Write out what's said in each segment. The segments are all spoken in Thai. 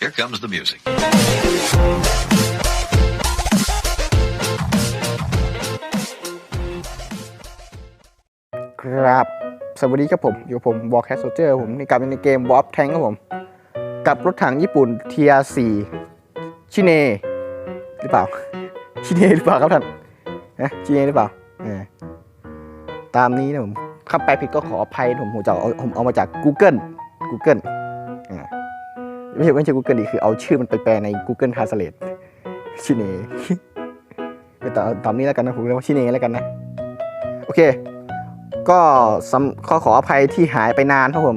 Here comes the music. ครับ สวัสดีครับผม อยู่ผมวอลแคสโซเจอร์ผมในกลับในเกมวอ p แทงครับผม กับรถถังญี่ปุ่นเทียสี่ชิเน หรือเปล่า ชิเนหรือเปล่าครับท่านนะชิเนหรือเปล่าตามนี้นะผมคำแปลผิดก็ขออภัยผมผมจะเอาผมเอามาจาก Google Google ไม่ใช่ไม่ใช่ Google ดีคือเอาชื่อมันไปแปลใน Google Translate ชิเนแต่เอาตามนี้แล้วกันนะผมเรียกว่าชิเนแล้วกันนะ โอเค ก็ขอขออภัยที่หายไปนานครับผม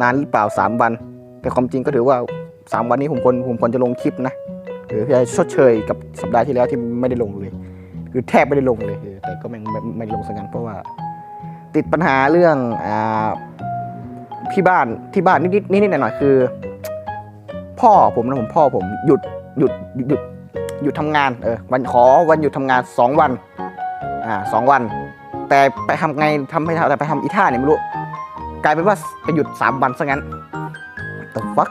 นานหรือเปล่า 3 วัน แต่ความจริงก็ถือว่า 3 วันนี้ผมควรผมควรจะลงคลิปนะหรือเพื่อชดเชยกับสัปดาห์ที่แล้วที่ไม่ได้ลงเลย คือแทบไม่ได้ลงเลย แต่ก็ไม่ไม่ลงสักงั้นเพราะว่า ติดปัญหาเรื่องอ่าที่บ้านที่บ้านนิดๆนิดๆหน่อยๆคือ พ่อผมนะผมพ่อผมหยุดหยุดหยุดหยุดหยุดทำงานเออวันขอวันหยุดทำงาน2วันอ่าสองวัน แต่ไปทำไงทำไม่ทำแต่ไปทำอีท่าเนี่ยไม่รู้กลายเป็นว่าไปหยุด3วันซะงั้น What the fuck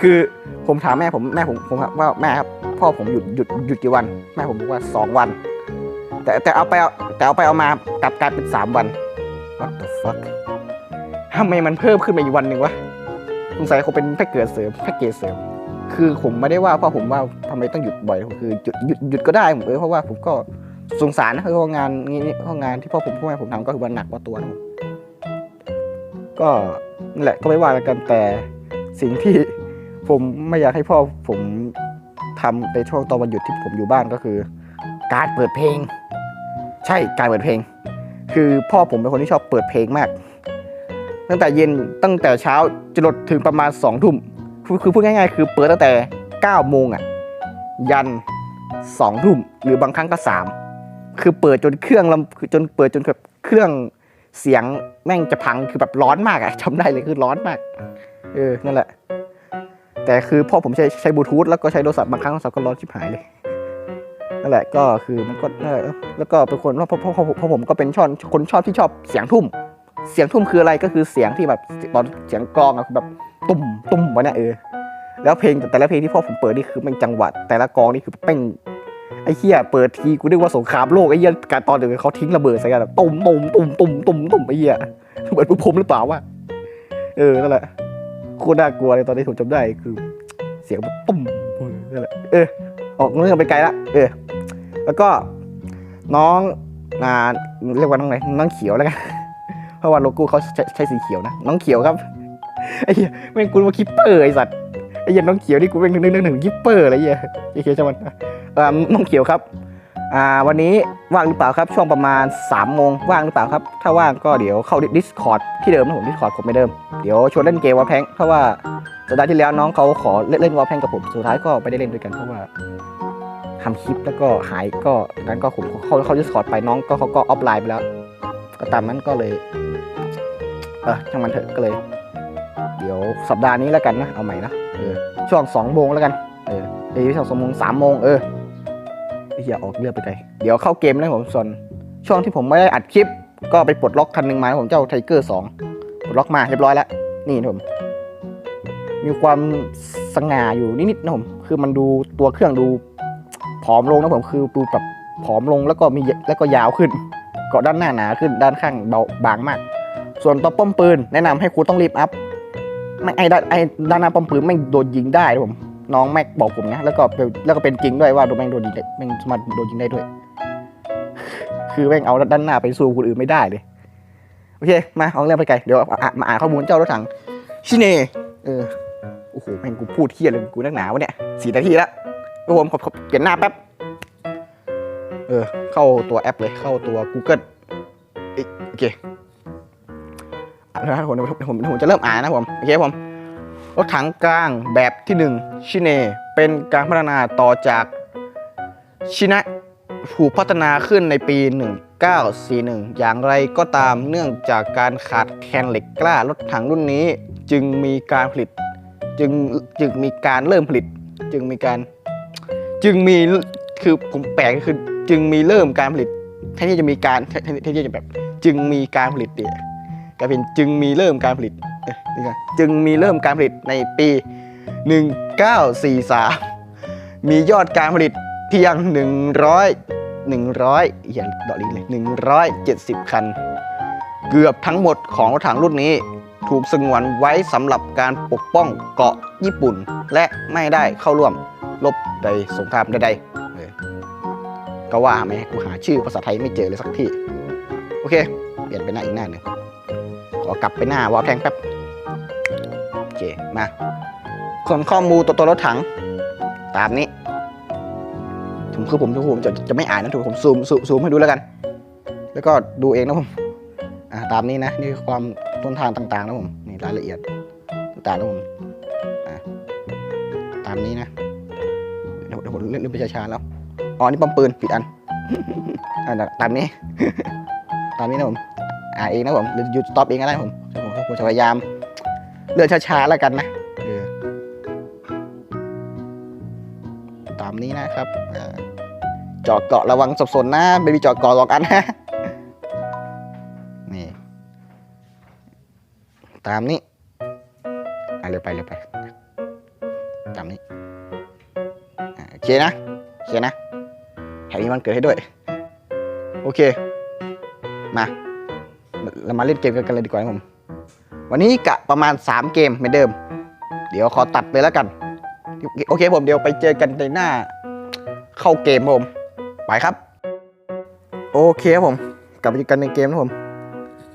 คือผมถามแม่ผมแม่ผมผมว่าแม่ครับพ่อผมหยุดหยุดหยุดกี่วัน แม่ผมบอกว่า2วัน แต่แต่เอาไปเอาแต่เอาไปเอามากลับกลายเป็น3วัน What the fuck ทำไมมันเพิ่มขึ้นมาอีกวันหนึ่งวะ สงสัยคงเป็นแพ็กเกจเสริมแพ็กเกจเสริม คือผมไม่ได้ว่าพ่อผมว่าทำไมต้องหยุดบ่อยคือหยุดหยุดหยุดก็ได้ผมเออเพราะว่าผมก็สงสารนะเพราะงานนี้เพราะงานที่พ่อผมพ่อแม่ผมทำก็คือมันหนักกว่าตัวนะผมก็นั่นแหละก็ไม่ว่ากันแต่สิ่งที่ผมไม่อยากให้พ่อผมทำในช่วงตอนวันหยุดที่ผมอยู่บ้านก็คือ การเปิดเพลง ใช่การเปิดเพลง คือพ่อผมเป็นคนที่ชอบเปิดเพลงมาก ตั้งแต่เย็นตั้งแต่เช้าจนถึงประมาณสองทุ่มคือพูดง่ายๆ คือเปิดตั้งแต่เก้าโมงอะยันสองทุ่มหรือบางครั้งก็สามคือเปิดจนเครื่องลำคือจนเปิดจนแบบเครื่องเสียงแม่งจะพังคือแบบร้อนมากอะจำได้เลยคือร้อนมาก เออ นั่นแหละ แต่คือพ่อผมใช้ใช้บลูทูธแล้วก็ใช้โทรศัพท์บางครั้งโทรศัพท์ก็ร้อนชิบหายเลย นั่นแหละก็คือมันก็นั่นแหละแล้วก็เป็นคนเพราพราะเพราะเพราะผมก็เป็นชอบคนชอบที่ชอบเสียงทุ่ม เสียงทุ่มคืออะไรก็คือเสียงที่แบบตอนเสียงกลองอะแบบตุ่มตุ่มวะเนี่ยเออแล้วเพลงแต่ละเพลงที่พ่อผมเปิดนี่คือมันจังหวะแต่ละกองนี่คือเป้งไอ้เหี้ยเปิดทีกูนึกว่าสงครามโลกไอ้เหี้ยการตอนเดียวเขาทิ้งระเบิดใส่กันแบบตุ่มตุ่มตุ่มตุ่มตุ่มตุ่มไอ้เหี้ยเหมือนพวกผมหรือเปล่าวะเออนั่นแหละโคตรน่ากลัวเลยตอนที่ผมจำได้คือ เสียงแบบตุ่มนั่นแหละเออออกเรื่องไปไกลละเออ แล้วก็น้องอ่าเรียกว่าน้องไหนน้องเขียวแล้วกัน ราะว่าโลโก้เขาใช้สีเขียวนะ น้องเขียวครับไอ้เหี้ยแม่งกูว่าคิปเปอร์ไอ้สัตว์ไอ้เหี้ยน้องเขียวนี่กูแม่งนึกนึกนึกถึงคิปเปอร์อะไรเหี้ยไอ้เหี้ยจังมันเอ่อน้องเขียวครับอ่าวันนี้ว่างหรือเปล่าครับช่วงประมาณ3ามโมงว่างหรือเปล่าครับ ถ้าว่างก็เดี๋ยวเข้า Discord ที่เดิมนะผม Discord ผมไม่เดิม เดี๋ยวชวนเล่นเกมวอลแพงเพราะว่าสัปดาห์ที่แล้วน้องเขาขอเล่นเล่นวอลแพงกับผมสุดท้ายก็ไม่ได้เล่นด้วยกันเพราะว่าทำคลิปแล้วก็หายก็นั้นก็ผมเขาเข้า Discord ไปน้องก็เขาก็ออฟไลน์ไปแล้ว ก็ตามนั้นก็เลย เออช่างมันเถอะก็เลย เดี๋ยวสัปดาห์นี้แล้วกันนะ เอาใหม่นะเออช่วงสองโมงแล้วกันเออเอ้ยช่วงสองโมงสามโมงเออไอ้เหี้ยออกเรือไปไกลเดี๋ยวเข้าเกมนะผมส่วนช่วงที่ผมไม่ได้อัดคลิป ก็ไปปลดล็อกคันหนึ่งมาผมเจ้าไทเกอร์สองปลดล็อกมาเรียบร้อยแล้วนี่นะผม มีความสง่าอยู่นิดๆนะผมคือมันดูตัวเครื่องดูผอมลงนะผมคือดูแบบผอมลงแล้วก็มีแล้วก็ยาวขึ้นเกาะด้านหน้าหนาขึ้นด้านข้างเบาบางมาก ส่วนตัวป้อมปืนแนะนำให้คุณต้องรีบอัพไม่ไอ้ด้านไอ้ด้านหน้าป้อมปืนไม่โดนยิงได้ผมน้องแม็กบอกผมนะแล้วก็แล้วก็เป็นจริงด้วยว่าโดนแม่งโดนยิงได้แม่งสามารถโดนยิงได้ด้วย คือแม่งเอาด้านหน้าไปสู้คนอื่นไม่ได้เลยโอเคมาเอาเรื่องไปไกลเดี๋ยวมาอ่านข้อมูลเจ้ารถถังชิเน่เออโอ้โหแม่งกูพูดเที่ยเลยกูนักหนาวะเนี่ยสี่นาทีล้วครับผมขอขอเปลี่ยนหน้าแป๊บเออเข้าตัวแอปเลยเข้าตัว Google เอ้ยโอเค นะครับผมผมผมจะเริ่มอ่านนะผมโอเคผมรถถังกลางแบบที่1ชิเนเป็นการพัฒนาต่อจากชินะถูกพัฒนาขึ้นในปี 1941 อย่างไรก็ตามเนื่องจากการขาดแคลนเหล็กกล้ารถถังรุ่นนี้ จึงมีการผลิตจึงจึงมีการเริ่มผลิต จึงมีการ จึงมีคือผมแปลกคือจึงมีเริ่มการผลิตแทนที่จะมีการแทนแทนที่จะแบบ จึงมีการผลิตเนี่ย กลาเป็นจึงมีเริ่มการผลิตนี่ไงจึงมีเริ่มการผลิตในปี 1943 มียอดการผลิตเพียง 100 100อย่าดอกลิงเลย170 คัน เกือบทั้งหมดของรถถังรุ่นนี้ ถูกสงวนไว้สำหรับการปกป้องเกาะญี่ปุ่น และไม่ได้เข้าร่วมรบใดสงครามใดๆก็ว่าไหมกูหาชื่อภาษาไทยไม่เจอเลยสักที่ โอเค เปลี่ยนไปหน้าอีกหน้าหนึ่ง ขอกลับไปหน้าวอลแทงแป๊บ โอเค มา ส่วนข้อมูลตัวตัวรถถัง ตามนี้ ผมคือผมคือผมจะจะไม่อ่านนะถูกผมซูมซูมซูมให้ดูแล้วกัน แล้วก็ดูเองนะผม อ่าตามนี้นะ นี่ความต้นทางต่างๆนะผม นี่รายละเอียดต่างๆนะผมอ่าตามนี้นะ เดี๋ยวผมเล่นเล่นไปช้าๆแล้ว อ๋อ นี่ป้อมปืนผิดอัน อ่าตามนี้ ตามนี้นะผม อ่าเองนะผมหรือหยุดสต็อปเองก็ได้ผมผมจะพยายามเลื่อนช้าๆแล้วกันนะตามนี้นะครับจาะเกาะระวังสับสนนะไม่มีจาะเกาะหรอกอันนะนี่ตามนี้อะเร็วไปเร็วไป ตามนี้โอเคนะโอเคนะแถมมีวันเกิดให้ด้วย โอเค มา เรามาเล่นเกมกันเลยดีกว่าครับผม วันนี้กะประมาณ 3 เกมเหมือนเดิม เดี๋ยวขอตัดเลยแล้วกัน โอเคผมเดี๋ยวไปเจอกันในหน้า เข้าเกมผม ไปครับ โอเคครับผม กลับไปกันในเกมนะผม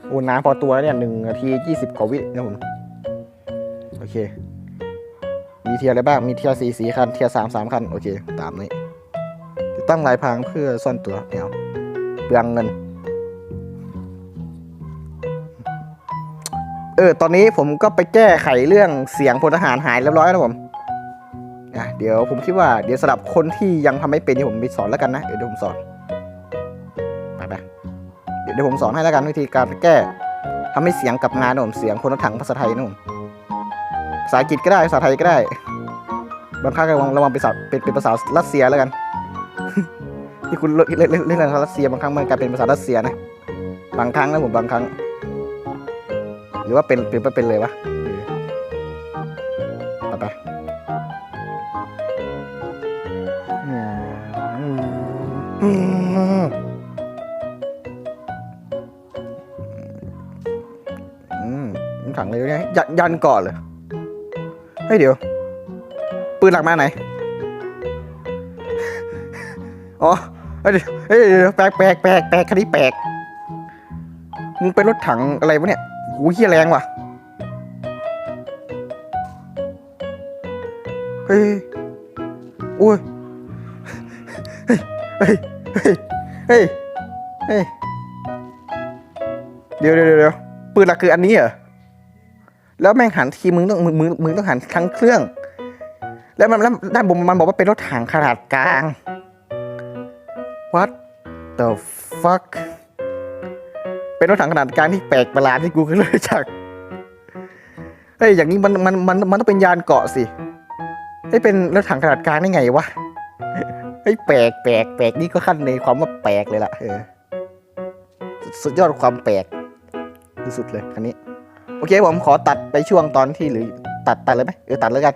โอ้น้ำพอตัวแล้วเนี่ยหนึ่งนาทียี่สิบกว่าวินะผม โอเค มีเทียอะไรบ้าง มีเทียสี่สีคัน เทียสามสามคัน โอเค ตามนี้ตั้งลายพรางเพื่อซ่อนตัวเดี๋ยวเปลืองเงิน เออ ตอนนี้ผมก็ไปแก้ไขเรื่องเสียงพลทหารหายเรียบร้อยแล้วผมอะเดี๋ยวผมคิดว่าเดี๋ยวสำหรับคนที่ยังทำไม่เป็นที่ผมไปสอนแล้วกันนะเดี๋ยวผมสอนไปไปเดี๋ยวผมสอนให้แล้วกันวิธีการแก้ทำให้เสียงกลับงานนะผมเสียงพลถังภาษาไทยนะผมภาษาอังกฤษก็ได้ภาษาไทยก็ได้ บางครั้งระวังระวังเป็นภาษาเป็นเป็นภาษารัสเซียแล้วกัน ที่คุณเล่นเล่นเล่นเล่นภาษารัสเซียบางครั้งมันกลายเป็นภาษารัสเซียนะบางครั้งนะผมบางครั้ง รือว่าเป็นเป็นเป็นเลยวะเออไปไปถังเลยเนี่ยยันยันก่อนเลยเฮ้ยเดี๋ยว ปืนหลักมาไหน อ๋อเฮ้ยเดี๋ยวแปลกแปลกแปลกแปลกคันนี้แปลกมึงเป็นรถถังอะไรวะเนี่ย หเฮียแรงว่ะ เฮ้ยโอ้ย เฮ้ย เฮ้ย เฮ้ย เฮ้ย เดี๋ยวเดี๋ยวเดี๋ยวปืนหลักคืออันนี้เหรอ แล้วแม่งหันทีมึงต้องมึงมึงมึงต้องหันทั้งเครื่อง แล้วมันแล้วด้านบนมันบอกว่าเป็นรถถังขนาดกลาง What the fuck เป็นรถถังขนาดกลางที่แปลกประหลาดที่กูเคยรู้จักเฮ้ยอย่างนี้มันมันมันมันต้องเป็นยานเกาะสิเฮ้ยเป็นรถถังขนาดกลางได้ไงวะเฮ้ยแปลกแปลกแปลกนี่ก็ขั้นในความว่าแปลกเลยล่ะเออสุดยอดความแปลกที่สุดเลยคันนี้ โอเคผมขอตัดไปช่วงตอนที่หรือตัดตัดเลยไหมเออตัดเลยกัน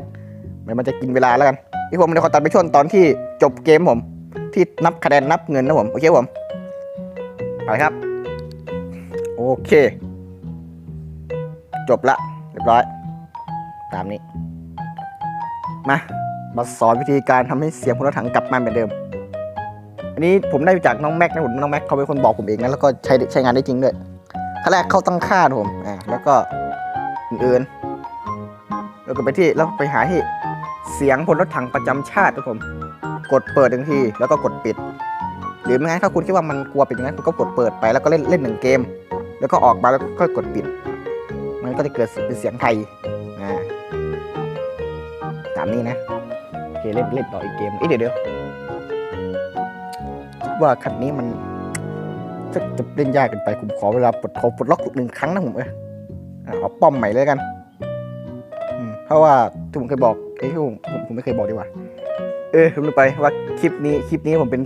มันจะกินเวลาแล้วกันที่ผมเดี๋ยวขอตัดไปช่วงตอนที่จบเกมผม ที่นับคะแนนนับเงินนะผมโอเคผมไปครับ เค จบละเรียบร้อย ตามนี้ มามาสอนวิธีการทำให้เสียงพลถังกลับมาเหมือนเดิม อันนี้ผมได้จากน้องแม็กนะผมน้องแม็กเขาเป็นคนบอกผมเองนะแล้วก็ใช้ใช้งานได้จริงด้วยขั้นแรกเข้าตั้งค่าผมอ่าแล้วก็อื่นๆแล้วก็ไปที่แล้วไปหาที่เสียงพลรถถังประจำชาตินะผม กดเปิดหนึ่งทีแล้วก็กดปิด หรือไม่งั้นถ้าคุณคิดว่ามันกลัวเป็นอย่างนั้นคุณก็กดเปิดไปแล้วก็เล่นเล่นหนึ่งเกม แล้วก็ออกมาแล้วก็กดปิด มันก็จะเกิดเป็นเสียงไทยอ่าตามนี้นะโอเคเล่นเล่นต่ออีกเกมเอ้ยเดี๋ยวเดี๋ยวว่าคันนี้มันจะจะเล่นยากกินไปผมขอเวลาปลดขอปลดล็อกหนึ่งครั้งนะผมเอออะเอาป้อมใหม่เลยกันเพราะว่าที่ผมเคยบอกเอ้ยที่ผมผมผมไม่เคยบอกดีกว่า เออผมลืมไปว่าคลิปนี้คลิปนี้ผมเป็น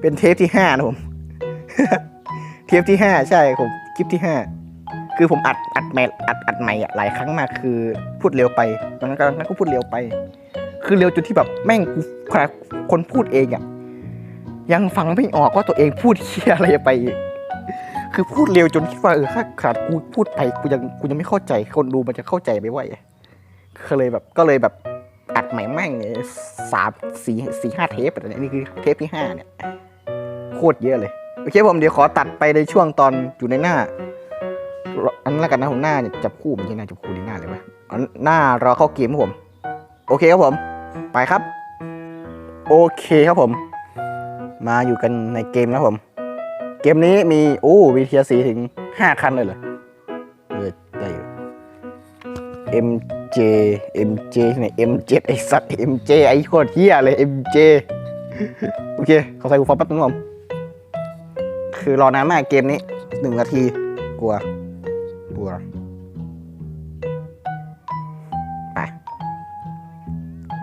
เป็นเทปที่ห้านะผม เทปที่ห้าใช่ผมคลิปที่ห้าคือผมอัดอัดแม่อัดอัดใหม่อะหลายครั้งมากคือพูดเร็วไปตอนนั้นก็นั้นก็พูดเร็วไป คือเร็วจนที่แบบแม่งกูขนาดคนพูดเองอะยังฟังไม่ออกว่าตัวเองพูดเฮียอะไรไป คือพูดเร็วจนคิดว่าเออถ้าขาดกูพูดไปกูยังกูยังไม่เข้าใจคนดูมันจะเข้าใจไหมวะก็เลยแบบก็เลยแบบอัดใหม่แม่งสามสี่สี่ห้าเทปแต่นี่คือเทปที่ห้าเนี่ยโคตรเยอะเลย โอเคผมเดี๋ยวขอตัดไปในช่วงตอนอยู่ในหน้า อันนั้นแล้วกันนะผมหน้าเนี่ยจับคู่มันจะหน้าจับคู่ในหน้าเลยวะหน้ารอเข้าเกมครับผม โอเคครับผม ไปครับ โอเคครับผม มาอยู่กันในเกมนะผม เกมนี้มีโอ้วีเทียสีถึง5คันเลยเหรอเออได้อยู่ MJ MJ ที่ไหน M7 ไอสัตว์ MJ ไอโคตรเฮียเลย MJ โอเค ขอใส่หูฟังแป๊บนึงครับผม คือรอนานมากเกมนี้หนึ่งนาที กลัว กลัว ไป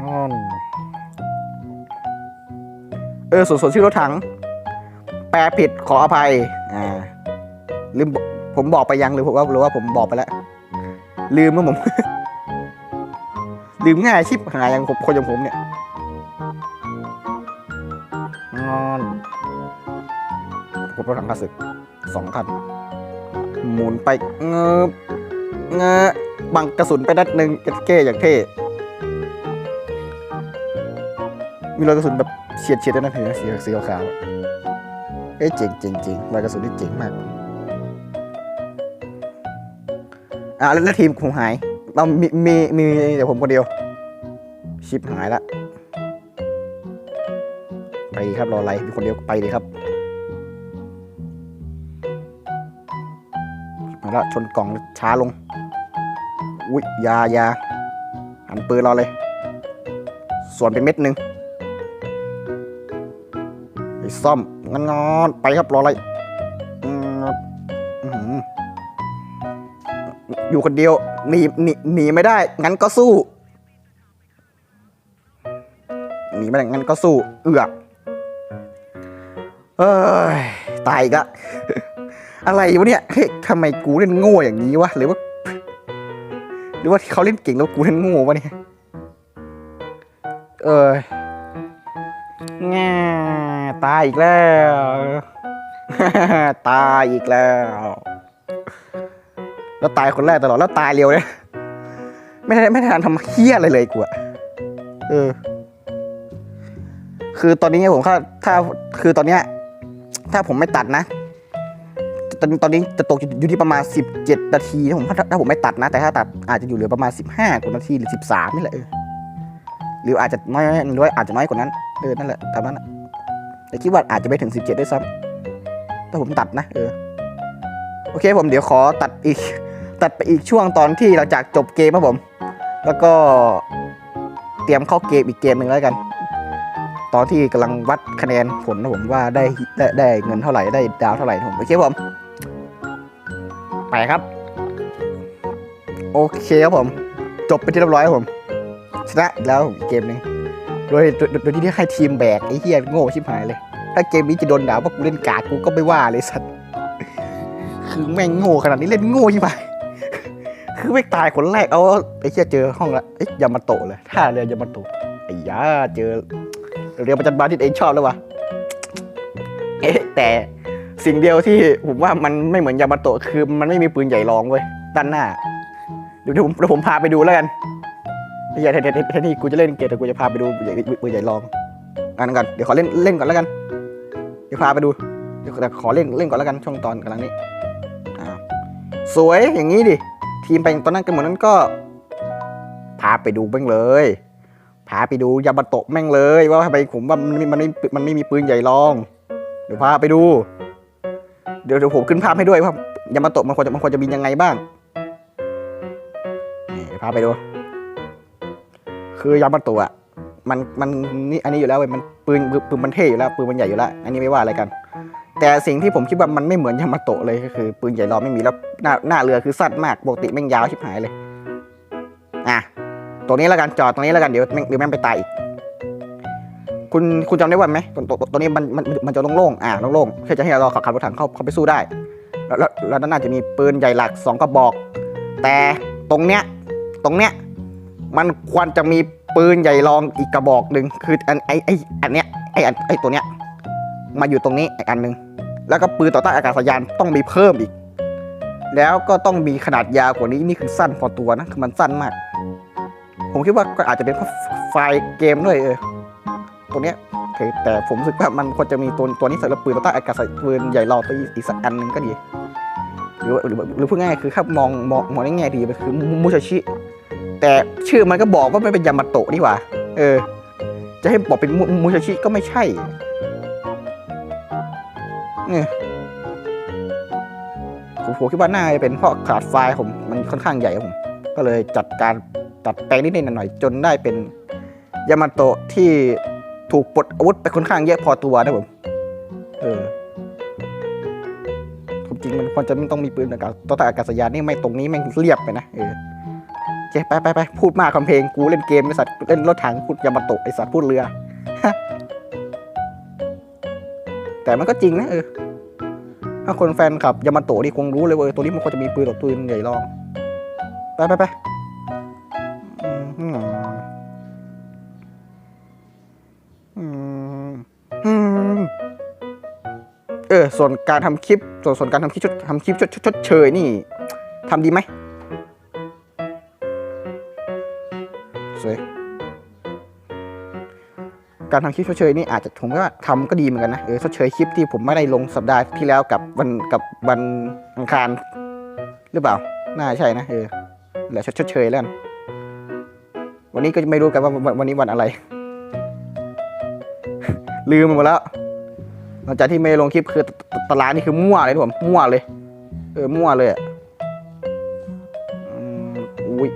อ้อนเออส่วนส่วนชื่อรถถัง แปลผิดขออภัย อ่า ลืมบอกผมบอกไปยังหรือผมว่าหรือว่าผมบอกไปแล้ว ลืมเมื่อผม ลืมง่ายชิบหายอย่างผมคนอย่างผมเนี่ย รถถังกระสึกสองคัน หมุนไปเงบเงะบังกระสุนไปนัดหนึ่งเก้อย่างเท่ มีรอยกระสุนแบบเฉียดเฉียดด้วยนะเห็นไหมสีสีขาวๆอะเอ้ยเจ๋งเจ๋งเจ๋งรอยกระสุนนี่เจ๋งมากอะแล้วทีมผมหาย เรามีมีมีแต่ผมคนเดียว ชิปหายละไปครับรออะไรมีคนเดียวไปดีครับ เอาละชนกล่องช้าลง อุ้ยยายาหันปืนรอเลย ส่วนเป็นเม็ดหนึ่งไปซ่อมงอนงอนๆไปครับรออะไรอืมอื้อหืออยู่คนเดียวหนีหนีหนีไม่ได้ งั้นก็สู้หนีไม่ได้งั้นก็สู้ เอือกเอ้ยตายอีกอะ อะไรวะเนี่ยเฮ้ยทำไมกูเล่นโง่อย่างนี้วะหรือว่า หรือว่าเขาเล่นเก่งแล้วกูเล่นโง่วะเนี่ยเออแง่ตายอีกแล้ว ตายอีกแล้ว แล้วตายคนแรกตลอดแล้วตายเร็วเนี่ยไม่ได้ไม่ได้ทันทำเฮี้ยอะไรเลยกูอะเออ คือตอนนี้ผมถ้าถ้าคือตอนเนี้ย ถ้าผมไม่ตัดนะ ตอนตอนนี้จะตกอยู่ที่ประมาณ 17 นาทีถ้าผมถ้าผมไม่ตัดนะ แต่ถ้าตัดอาจจะอยู่เหลือประมาณ 15กว่านาทีหรือ 13นี่แหละเออหรืออาจจะน้อยหรือว่าอาจจะน้อยกว่านั้นเออนั่นแหละตามนั้นแต่คิดว่าอาจจะไปถึง 17ด้วยซ้ำถ้าผมตัดนะ เออโอเคผมเดี๋ยวขอตัดอีก ตัดไปอีกช่วงตอนที่หลังจากจบเกมครับผม แล้วก็เตรียมเข้าเกมอีกเกมหนึ่งแล้วกัน ตอนที่กำลังวัดคะแนนผลนะผมว่าได้ได้ได้เงินเท่าไหร่ได้ดาวเท่าไหร่ผมโอเคผม ไปครับ โอเคครับผม จบไปที่เรียบร้อยครับผม ชนะแล้วผมเกมหนึงโดยโดยโดยที่ให้ทีมแบกไอ้เฮียโง่ชิบหายเลย ถ้าเกมนี้จะโดนด่าว่ากูเล่นกากกูก็ไม่ว่าเลยสัตว์คือแม่งโง่ขนาดนี้เล่นโง่ชิบหายคือไม่ตายคนแรกเอาไอ้เฮียเจอห้องละเอ้ยามาโตะเลยท่าเรือยามาโตะไอ้ยาเจอเรือประจันบานที่เองชอบแล้ววะเอ๊ะแต่ สิ่งเดียวที่ผมว่ามันไม่เหมือนยามาโตะคือมันไม่มีปืนใหญ่รองเว้ยด้านหน้าเดี๋ยวผมเดี๋ยวผมพาไปดูแล้วกันไอ้เหี้ยแทนแทนแทนที่กูจะเล่นเกมแต่กูจะพาไปดูปืนใหญ่ปืนใหญ่รองอันนั้นก่อนเดี๋ยวขอเล่นเล่นก่อนแล้วกัน เดี๋ยวพาไปดูเดี๋ยวแต่ขอเล่นเล่นก่อนแล้วกันช่วงตอนกำลังนี้สวยอย่างนี้ดิทีมไปตอนนั้นกันหมดนั้นก็ พาไปดูเบ้างเลยพาไปดูยามาโตะแม่งเลย ว่าทำไมผมว่ามันมันไม่มันไม่มีปืนใหญ่รอง เดี๋ยวพาไปดู เดี๋ยวเดี๋ยวผมขึ้นภาพให้ด้วยว่ายามาโตะมันควรจะมันควรจะบินยังไงบ้างนี่ยพาไปดู คือยามาโตะมันมันนี่อันนี้อยู่แล้วเว้ยมันปืนปืนมันเท่อยู่แล้วปืนมันใหญ่อยู่แล้ว อันนี้ไม่ว่าอะไรกัน แต่สิ่งที่ผมคิดว่ามันไม่เหมือนยามาโตะเลยก็คือ ปืนใหญ่รอไม่มีแล้วหน้าหน้าเรือคือสั้นมากปกติแม่งยาวชิบหายเลย อะตรงนี้แล้วกันจอดตรงนี้แล้วกันเดี๋ยวแม่งเดี๋ยวแม่งไปตายอีก คุณคุณจำได้ว่าไหมตรงตตรงนี้มันมันมันจะโล่งๆอ่าโล่งๆเพื่อจะให้เราขับรถถังเข้าเข้าไปสู้ได้แล้วแล้วแล้วด้านหน้าจะมีปืนใหญ่หลักสองกระบอก แต่ตรงเนี้ยตรงเนี้ยมันควรจะมีปืนใหญ่รองอีกกระบอกหนึ่งคืออันไอไออันเนี้ยไออันไอตัวเนี้ยมาอยู่ตรงนี้อีกอันหนึ่งแล้วก็ปืนต่อต้านอากาศยานต้องมีเพิ่มอีก แล้วก็ต้องมีขนาดยาวกว่านี้นี่คือสั้นพอตัวนะคือมันสั้นมาก ผมคิดว่าก็อาจจะเป็นเพราะไฟล์เกมด้วยเออ ตัวเนี้ยแต่ผมรู้สึกว่ามันควรจะมีตัวตัวนี้ใส่แล้วปืนต่อต้านอากาศใส่ปืนใหญ่รอตัวอีกสักอันหนึงก็ดี หรือว่าหรือหรือพูดง่ายคือถ้ามองมองมองในแง่ดีคือมูชาชิ แต่ชื่อมันก็บอกว่าไม่เป็นยามาโตะนี่หว่า เออ จะให้บอกเป็นมูชาชิก็ไม่ใช่เนี่ยผมคิดว่าน่าจะเป็นเพราะขาดไฟล์ผมมันค่อนข้างใหญ่ครับผม ก็เลยจัดการตัดแปลงนิดหน่อยจนได้เป็นยามาโตะที่ ถูกปลดอาวุธไปค่อนข้างเยอะพอตัวนะผม เออผมจริงมันควรจะไม่ต้องมีปืนอากาศต่อต้านอากาศยานนี่ไม่ตรงนี้แม่งเรียบไปนะ เออเจ๊ไปไปไปพูดมากคำเพลงกูเล่นเกมไอสัตว์เล่นรถถังพูดยามาโตะไอสัตว์พูดเรือ แต่มันก็จริงนะเออ ถ้าคนแฟนขับยามาโตะนี่คงรู้เลยว่าตัวนี้มันควรจะมีปืนต่อปืนใหญ่รอง ไปไปไป ส่วนการทำคลิป ส่วนส่วนการทำคลิปชดทำคลิปชดชดเชยนี่ทำดีไหมสวยการทำคลิปชดเชยนี่อาจจะผมว่าทำก็ดีเหมือนกันนะเออชดเชยคลิปที่ผมไม่ได้ลงสัปดาห์ที่แล้วกับวันกับวันอังคารหรือเปล่า น่าใช่นะเออเหลือชดชดเชยแล้ววันนี้ก็จะไม่รู้กันว่าวันวันนี้วันอะไร ลืมหมดแล้วหลังจากที่ไม่ลงคลิปคือ ตตตารางนี่คือมั่วเลยทุกคนมั่วเลย เออมั่วเลยอะอุ้ย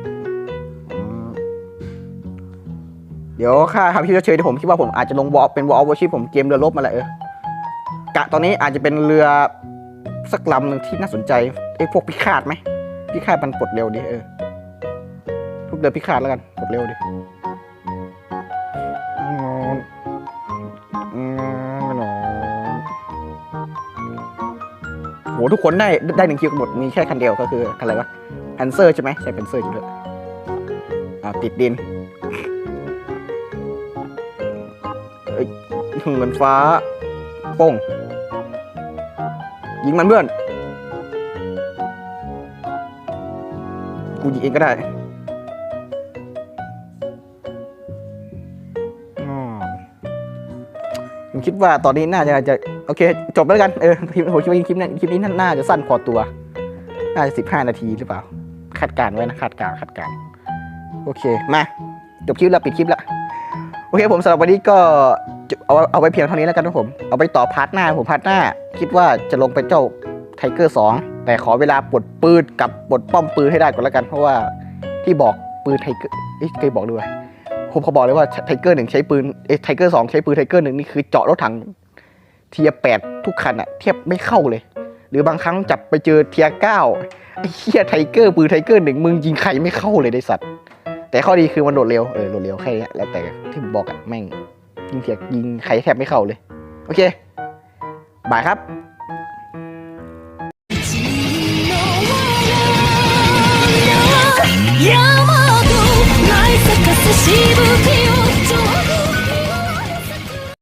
เดี๋ยวค่าทำคลิปเฉยๆที่ผมคิดว่าผมอาจจะลงวอลเป็นวอลวอชิผมเกมเรือรบมาแหละเออกะตอนนี้อาจจะเป็นเรือสักลำหนึ่งที่น่าสนใจไอ้พวกพิฆาตไหมพิฆาตมันปลดเร็วดิเออทุกเรือพิฆาตแล้วกันปลดเร็วดิ หทุกคนได้ได้หนึ่งคิวกันหมดมีแค่คันเดียวก็คือคันอะไรวะแพนเซอร์ใช่ไหมใช่แพนเซอร์อยู่ด้วยอ่าติดดินเอ้ยเหมือนฟ้าโป้งยิงมันเพื่อน กูยิงเองก็ได้อ๋อผมคิดว่าตอนนี้น่าจะจะ โอเค จบแล้วกัน เออคลิปผมคิดว่าคลิปนี้คลิปนี้น่าจะสั้นพอตัว น่าจะสิบห้านาทีหรือเปล่า คาดการไว้นะ คาดการคาดการ โอเค มา จบคลิปแล้ว ปิดคลิปแล้ว โอเคผมสำหรับวันนี้ก็เอาเอาไว้เพียงเท่านี้แล้วกันนะผม เอาไปต่อพาร์ทหน้าผมพาร์ทหน้า คิดว่าจะลงเป็นเจ้าไทเกอร์สองแต่ขอเวลาปลดปืนกับปลดป้อมปืนให้ได้ก่อนแล้วกัน เพราะว่าที่บอกปืนไทเกอร์เอ้ยเคยบอกด้วยผมเขาบอกเลยว่าไทเกอร์หนึ่งใช้ปืนเอ้ไทเกอร์สองใช้ปืนไทเกอร์หนึ่งนี่คือเจาะรถถัง เทียแปดทุกคันอะเทียบไม่เข้าเลย หรือบางครั้งจับไปเจอเทียเก้าไอ้เหี้ยไทเกอร์ปืนไทเกอร์หนึ่งมึงยิงใครไม่เข้าเลยไอ้สัตว์ แต่ข้อดีคือมันโดดเร็วเออโดดเร็วแค่นี้แล้วแต่ที่ผมบอกอะแม่งยิงเทียยิงใครแทบไม่เข้าเลย โอเคบายครับ 山と舞い咲かすしぶき